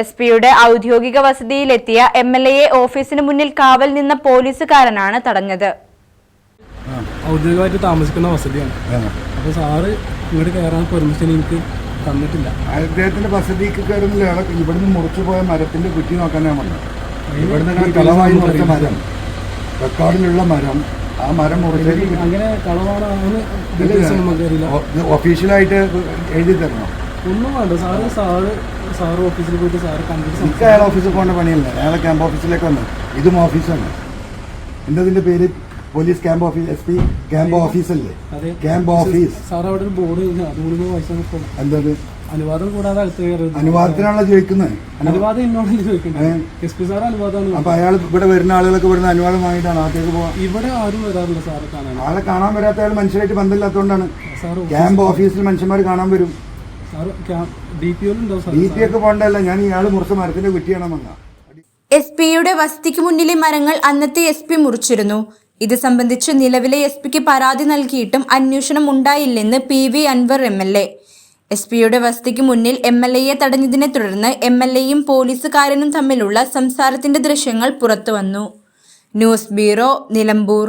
S പിയുടെ ഔദ്യോഗിക വസതിയിലെത്തിയ M L എയെ ഓഫീസിന് മുന്നിൽ കാവൽ നിന്ന പോലീസുകാരനാണ് തടഞ്ഞത്. ഔദ്യോഗികമായിട്ട് താമസിക്കുന്ന വസതിയാണ്. അപ്പോൾ സാറ് ഇങ്ങോട്ട് കയറാൻ പെർമിഷൻ എനിക്ക് തന്നിട്ടില്ല. അദ്ദേഹത്തിന്റെ വസതിക്ക് കയറുന്നില്ല ഇവിടുന്ന് മുറിച്ചു പോയ മരത്തിന്റെ കുറ്റി നോക്കാനാണ് വന്നത്. ഇവിടുന്ന് കളവായി മുറിച്ച മരം. റെക്കോർഡിലുള്ള മരം. ആ മരം മുറിച്ചതിൽ അങ്ങനെ അറിയില്ല. ഒഫീഷ്യലായിട്ട് എഴുതി തരണം. ഒന്നും വേണ്ട. സാറ് സാറ് സാറ് ഓഫീസിൽ പോയിട്ട് സാറ് കണ്ടിട്ട് എനിക്ക് അയാൾ ഓഫീസിൽ പോകേണ്ട പണിയല്ല? അയാളെ ക്യാമ്പ് ഓഫീസിലേക്ക് വന്നു. ഇതും ഓഫീസാണ് എന്താ ഇതിന്റെ പേര്? Police camp office S P camp ഓഫീസല്ലേ? Camp office. സാർ അവിടെ ഒരു ബോർഡ് അതുകൊണ്ട് നിൽക്കും എന്തത്? അനുവാദം കൂടാതെ അടുത്ത് കയറരുത് അനുവാദത്തിനാണല്ലോ ചോദിക്കുന്നത് അനുവാദം എന്നോടല്ലേ? ചോദിക്കുന്നത് എസ് പി സാർ അനുവാദമാണ്. അപ്പൊ അയാൾ ഇവിടെ വരുന്ന ആളുകളൊക്കെ ഇവിടുന്ന് അനുവാദം വാങ്ങിയിട്ടാണ് അകത്തേക്ക് പോവാൻ ഇവിടെ ആരും വരാറില്ല സാറ് കാണാൻ. ആളെ കാണാൻ വരാത്ത അയാൾ മനുഷ്യരായിട്ട് ബന്ധമില്ലാത്തതുകൊണ്ടാണ്. ക്യാമ്പ് ഓഫീസിൽ മനുഷ്യന്മാർ കാണാൻ വരും. ഡി പി ഒക്കെ പോകണ്ടല്ല ഞാൻ ഇയാൾ മുറിച്ച മരത്തിന്റെ കുറ്റിയാണ് വന്ന. എസ് പിയുടെ വസതിക്ക് മുന്നിലെ മരങ്ങൾ അന്നത്തെ എസ് പി മുറിച്ചിരുന്നു. ഇത് സംബന്ധിച്ച് നിലവിലെ എസ് പിക്ക് പരാതി നൽകിയിട്ടും അന്വേഷണം ഉണ്ടായില്ലെന്ന് P V Anvar M L A S പിയുടെ വസതിക്ക് മുന്നിൽ എം എൽ എയെ തടഞ്ഞതിനെ തുടർന്ന് എം എൽ എയും പോലീസുകാരനും തമ്മിലുള്ള സംസാരത്തിന്റെ ദൃശ്യങ്ങൾ പുറത്തുവന്നു. News bureau Nilambur.